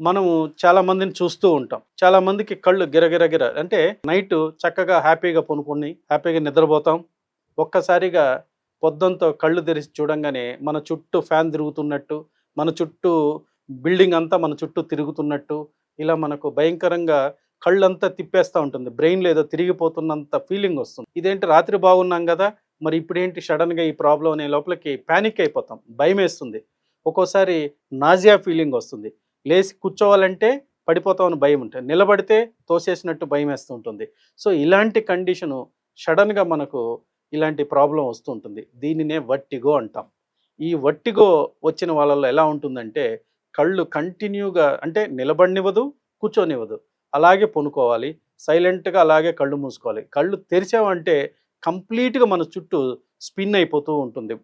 మనము చాలా మందిని చూస్తూ ఉంటాం. చాలా మందికి కళ్ళు గిరగిరగిర అంటే నైట్ చక్కగా హ్యాపీగా పనుకొని హ్యాపీగా నిద్రపోతాం. ఒక్కసారిగా పొద్దుంతో కళ్ళు తెరిచి చూడంగానే మన చుట్టూ ఫ్యాన్ తిరుగుతున్నట్టు మన చుట్టూ బిల్డింగ్ అంతా మన చుట్టూ తిరుగుతున్నట్టు ఇలా మనకు భయంకరంగా కళ్ళంతా తిప్పేస్తూ ఉంటుంది. బ్రెయిన్ ఏదో తిరిగిపోతున్నంత ఫీలింగ్ వస్తుంది. ఇదేంటి రాత్రి బాగున్నాం కదా మరి ఇప్పుడేంటి సడన్గా ఈ ప్రాబ్లం అనే లోపలికి ప్యానిక్ అయిపోతాం. భయం వేస్తుంది ఒక్కోసారి నాజియా ఫీలింగ్ వస్తుంది. లేచి కూర్చోవాలంటే పడిపోతామని భయం ఉంటుంది. నిలబడితే తోసేసినట్టు భయం వేస్తూ ఉంటుంది. సో ఇలాంటి కండిషను సడన్గా మనకు ఇలాంటి ప్రాబ్లం వస్తూ ఉంటుంది. దీనినే వట్టిగో అంటాం. ఈ వట్టిగో వచ్చిన వాళ్ళలో ఎలా ఉంటుందంటే కళ్ళు కంటిన్యూగా అంటే నిలబడినివ్వదు కూర్చొనివ్వదు. అలాగే పొనుకోవాలి. సైలెంట్గా అలాగే కళ్ళు మూసుకోవాలి. కళ్ళు తెరిచామంటే కంప్లీట్గా మన చుట్టూ స్పిన్ అయిపోతూ ఉంటుంది.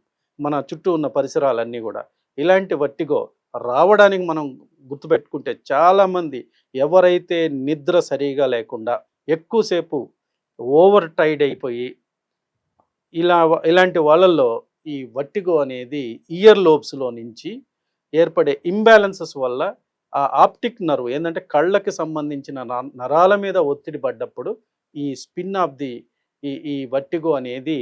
మన చుట్టూ ఉన్న పరిసరాలన్నీ కూడా. ఇలాంటి వట్టిగో రావడానికి మనం గుర్తుపెట్టుకుంటే చాలామంది ఎవరైతే నిద్ర సరిగా లేకుండా ఎక్కువసేపు ఓవర్ టైడ్ అయిపోయి ఇలా ఇలాంటి వాళ్ళల్లో ఈ వట్టిగో అనేది ఇయర్ లోబ్స్లో నుంచి ఏర్పడే ఇంబ్యాలెన్సెస్ వల్ల ఆ ఆప్టిక్ నర్వ్ ఏంటంటే కళ్ళకి సంబంధించిన నరాల మీద ఒత్తిడి పడ్డప్పుడు ఈ స్పిన్ ఆఫ్ ది ఈ ఈ వట్టిగో అనేది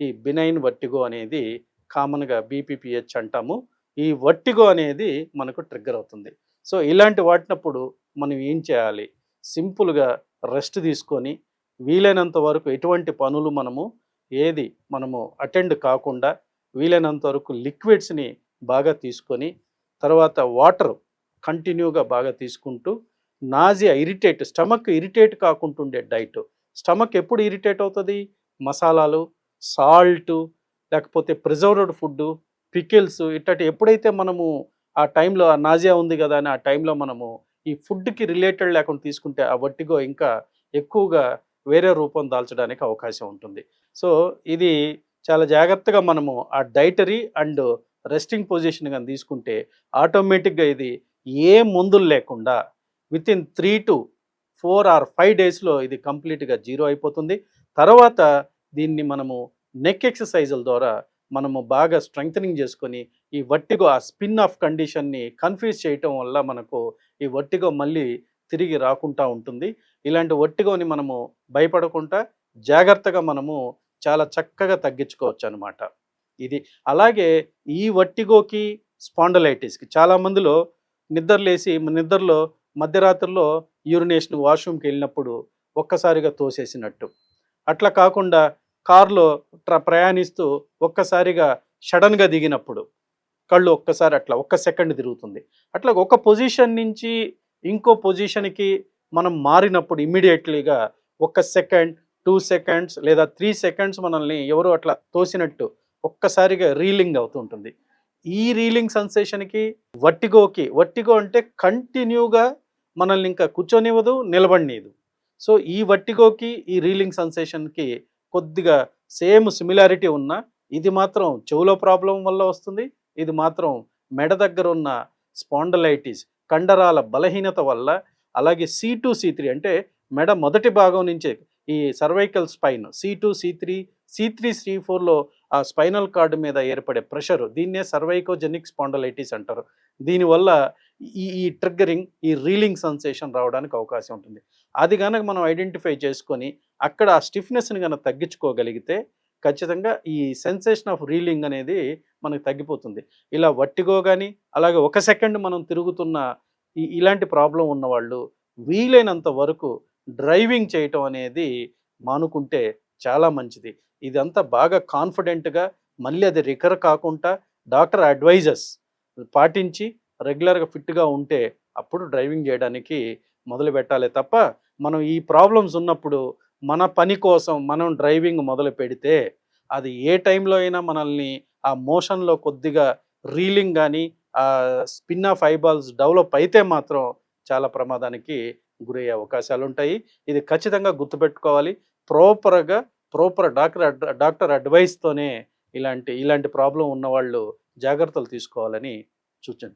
ఈ బినైన్ వట్టిగో అనేది కామన్గా బీపీపీహెచ్ అంటాము. ఈ వట్టిగో అనేది మనకు ట్రిగ్గర్ అవుతుంది. సో ఇలాంటి వాటినప్పుడు మనం ఏం చేయాలి? సింపుల్గా రెస్ట్ తీసుకొని వీలైనంత వరకు ఎటువంటి పనులు మనము ఏది మనము అటెండ్ కాకుండా వీలైనంత వరకు లిక్విడ్స్ని బాగా తీసుకొని తర్వాత వాటర్ కంటిన్యూగా బాగా తీసుకుంటూ నాజియా ఇరిటేట్ స్టమక్ ఇరిటేట్ కాకుండా ఉండే డైట్. స్టమక్ ఎప్పుడు ఇరిటేట్ అవుతుంది? మసాలాలు సాల్ట్ లేకపోతే ప్రిజర్వ్డ్ ఫుడ్ పికిల్స్ ఇట్టటి ఎప్పుడైతే మనము ఆ టైంలో ఆ నాజియా ఉంది కదా అని ఆ టైంలో మనము ఈ ఫుడ్కి రిలేటెడ్ లేకుండా తీసుకుంటే ఆ వట్టిగో ఇంకా ఎక్కువగా వేరే రూపం దాల్చడానికి అవకాశం ఉంటుంది. సో ఇది చాలా జాగ్రత్తగా మనము ఆ డైటరీ అండ్ రెస్టింగ్ పొజిషన్ కానీ తీసుకుంటే ఆటోమేటిక్గా ఇది ఏ మందులు లేకుండా within three to four or five డేస్లో ఇది కంప్లీట్గా జీరో అయిపోతుంది. తర్వాత దీన్ని మనము నెక్ ఎక్సర్సైజుల ద్వారా మనము బాగా స్ట్రెంగ్థనింగ్ చేసుకొని ఈ వట్టిగో ఆ స్పిన్ ఆఫ్ కండిషన్ని కన్ఫ్యూజ్ చేయటం వల్ల మనకు ఈ వట్టిగో మళ్ళీ తిరిగి రాకుండా ఉంటుంది. ఇలాంటి వట్టిగోని మనము భయపడకుండా జాగ్రత్తగా మనము చాలా చక్కగా తగ్గించుకోవచ్చు అనమాట ఇది అలాగే ఈ వట్టిగోకి స్పాండలైటిస్కి చాలామందిలో నిద్రలేసి నిద్రలో మధ్యరాత్రిలో యూరినేషన్ వాష్రూమ్కి వెళ్ళినప్పుడు ఒక్కసారిగా తోసేసినట్టు. అట్లా కాకుండా కారులో ట్ర ప్రయాణిస్తూ ఒక్కసారిగా సడన్గా దిగినప్పుడు కళ్ళు ఒక్కసారి అట్లా ఒక్క సెకండ్ తిరుగుతుంది. అట్లా ఒక పొజిషన్ నుంచి ఇంకో పొజిషన్కి మనం మారినప్పుడు ఇమ్మీడియట్లీగా ఒక సెకండ్ టూ సెకండ్స్ లేదా త్రీ సెకండ్స్ మనల్ని ఎవరు అట్లా తోసినట్టు ఒక్కసారిగా రీలింగ్ అవుతుంటుంది ఈ రీలింగ్ సెన్సేషన్కి వట్టిగోకి వట్టిగో అంటే కంటిన్యూగా మనల్ని ఇంకా కూర్చొనివ్వదు నిలబడినీదు సో ఈ వట్టిగోకి ఈ రీలింగ్ సెన్సేషన్కి కొద్దిగా సేమ్ సిమిలారిటీ ఉన్న ఇది మాత్రం చెవులో ప్రాబ్లం వల్ల వస్తుంది ఇది మాత్రం మెడ దగ్గర ఉన్న స్పాండలైటిస్ కండరాల బలహీనత వల్ల అలాగే సి టూ సి త్రీ అంటే మెడ మొదటి భాగం నుంచే ఈ cervical spine C two C three C three C ఫోర్లో ఆ స్పైనల్ కార్డు మీద ఏర్పడే ప్రెషరు దీన్నే సర్వైకోజెనిక్ స్పాండలైటిస్ అంటారు. దీనివల్ల ఈ ఈ ట్రిగ్గరింగ్ ఈ రీలింగ్ సెన్సేషన్ రావడానికి అవకాశం ఉంటుంది. అది కనుక మనం ఐడెంటిఫై చేసుకొని అక్కడ ఆ స్టిఫ్నెస్ని కనుక తగ్గించుకోగలిగితే ఖచ్చితంగా ఈ సెన్సేషన్ ఆఫ్ రీలింగ్ అనేది మనకు తగ్గిపోతుంది. ఇలా వట్టిగో కానీ అలాగే ఒక సెకండ్ మనం తిరుగుతున్న ఈ ఇలాంటి ప్రాబ్లం ఉన్నవాళ్ళు వీలైనంత వరకు డ్రైవింగ్ చేయటం అనేది మానుకుంటే చాలా మంచిది. ఇదంతా బాగా కాన్ఫిడెంట్గా మళ్ళీ అది రికర్ కాకుండా డాక్టర్ అడ్వైజర్స్ పాటించి రెగ్యులర్గా ఫిట్గా ఉంటే అప్పుడు డ్రైవింగ్ చేయడానికి మొదలు పెట్టాలి తప్ప మనం ఈ ప్రాబ్లమ్స్ ఉన్నప్పుడు మన పని కోసం మనం డ్రైవింగ్ మొదలు పెడితే అది ఏ టైంలో అయినా మనల్ని ఆ మోషన్లో కొద్దిగా రీలింగ్ కానీ ఆ స్పిన్ ఆఫ్ ఐబాల్స్ డెవలప్ అయితే మాత్రం చాలా ప్రమాదానికి గురయ్యే అవకాశాలు ఉంటాయి. ఇది ఖచ్చితంగా గుర్తుపెట్టుకోవాలి. ప్రాపర్గా ప్రాపర్ డాక్టర్ డాక్టర్ అడ్వైస్తోనే ఇలాంటి ఇలాంటి ప్రాబ్లం ఉన్నవాళ్ళు జాగ్రత్తలు తీసుకోవాలని సూచన